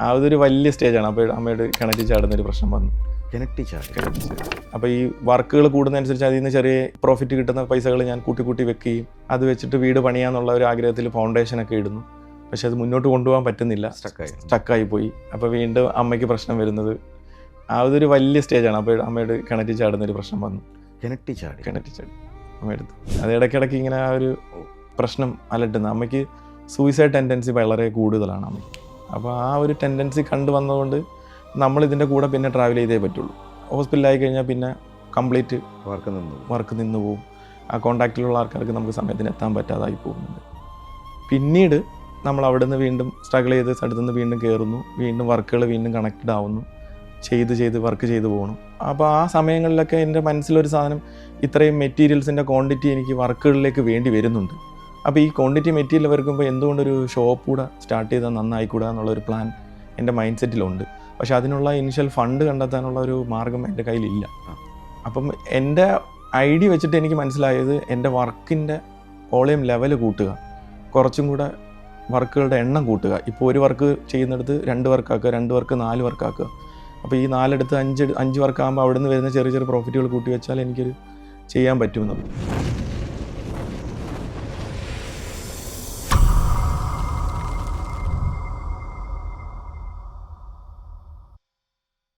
ആ അതൊരു വലിയ സ്റ്റേജാണ് അപ്പോൾ അമ്മയുടെ കിണറ്റി ചാടുന്ന ഒരു പ്രശ്നം വന്നു. കിണറ്റി ചാടി അപ്പോൾ ഈ വർക്കുകൾ കൂടുന്നതനുസരിച്ച് അതിൽ നിന്ന് ചെറിയ പ്രോഫിറ്റ് കിട്ടുന്ന പൈസകൾ ഞാൻ കൂട്ടി കൂട്ടി വെക്കുകയും അത് വെച്ചിട്ട് വീട് പണിയാന്നുള്ള ഒരു ആഗ്രഹത്തിൽ ഫൗണ്ടേഷനൊക്കെ ഇടുന്നു. പക്ഷെ അത് മുന്നോട്ട് കൊണ്ടുപോകാൻ പറ്റുന്നില്ല. സ്റ്റക്കായി സ്റ്റക്കായി പോയി അപ്പോൾ വീണ്ടും അമ്മയ്ക്ക് പ്രശ്നം വരുന്നത്. ആ അതൊരു വലിയ സ്റ്റേജാണ് അപ്പോൾ അമ്മയുടെ കിണറ്റി ചാടുന്ന ഒരു പ്രശ്നം വന്നു. കിണറ്റി ചാടി കിണറ്റി ചാടി അമ്മയെടുത്ത് അത് ഇടയ്ക്കിടയ്ക്ക് ഇങ്ങനെ ആ ഒരു പ്രശ്നം അലട്ടുന്നത്. അമ്മയ്ക്ക് സൂയിസൈഡ് ടെൻഡൻസി വളരെ കൂടുതലാണ് അമ്മയ്ക്ക്. അപ്പോൾ ആ ഒരു ടെൻഡൻസി കണ്ടു വന്നതുകൊണ്ട് നമ്മൾ ഇതിന്റെ കൂടെ പിന്നെ ട്രാവൽ ചെയ്തേ പറ്റുള്ളൂ. ഹോസ്പിറ്റലായി കഴിഞ്ഞാൽ പിന്നെ കംപ്ലീറ്റ് വർക്ക് നിന്നു വർക്ക് നിന്ന് പോവും ആ കോണ്ടാക്റ്റിലുള്ള ആൾക്കാർക്ക് നമുക്ക് സമയത്തിന് എത്താൻ പറ്റാതായി പോകുന്നുണ്ട്. പിന്നീട് നമ്മൾ അവിടെ നിന്ന് വീണ്ടും സ്ട്രഗിൾ ചെയ്ത് സ്ഥലത്ത് നിന്ന് വീണ്ടും കയറുന്നു വീണ്ടും വർക്കുകൾ വീണ്ടും കണക്റ്റഡ് ആവുന്നു. ചെയ്ത് ചെയ്ത് വർക്ക് ചെയ്ത് പോകണം അപ്പോൾ ആ സമയങ്ങളിലൊക്കെ എന്റെ മനസ്സിലൊരു സാധനം ഇത്രയും മെറ്റീരിയൽസിന്റെ ക്വാണ്ടിറ്റി എനിക്ക് വർക്കുകളിലേക്ക് വേണ്ടി വരുന്നുണ്ട്. അപ്പോൾ ഈ ക്വാണ്ടിറ്റി മെറ്റീരിയൽ വരുമ്പോൾ എന്തുകൊണ്ടൊരു ഷോപ്പ് കൂടെ സ്റ്റാർട്ട് ചെയ്താൽ നന്നായിക്കൂടാ എന്നുള്ളൊരു പ്ലാൻ എന്റെ മൈൻഡ് സെറ്റിലുണ്ട് പക്ഷേ അതിനുള്ള ഇനിഷ്യൽ ഫണ്ട് കണ്ടെത്താനുള്ള ഒരു മാർഗം എന്റെ കയ്യിലില്ല. അപ്പം എന്റെ ഐഡിയ വെച്ചിട്ട് എനിക്ക് മനസ്സിലായത് എന്റെ വർക്കിന്റെ വോളിയം ലെവൽ കൂട്ടുക. കുറച്ചും കൂടെ വർക്കുകളുടെ എണ്ണം കൂട്ടുക. ഇപ്പോൾ ഒരു വർക്ക് ചെയ്യുന്നിടത്ത് രണ്ട് വർക്കാക്കുക രണ്ട് വർക്ക് നാല് വർക്കാക്കുക. അപ്പോൾ ഈ നാലെടുത്ത് അഞ്ച് അഞ്ച് വർക്കാകുമ്പോൾ അവിടെ നിന്ന് വരുന്ന ചെറിയ ചെറിയ പ്രോഫിറ്റുകൾ കൂട്ടി വെച്ചാൽ എനിക്കൊരു ചെയ്യാൻ പറ്റുമെന്നുള്ളൂ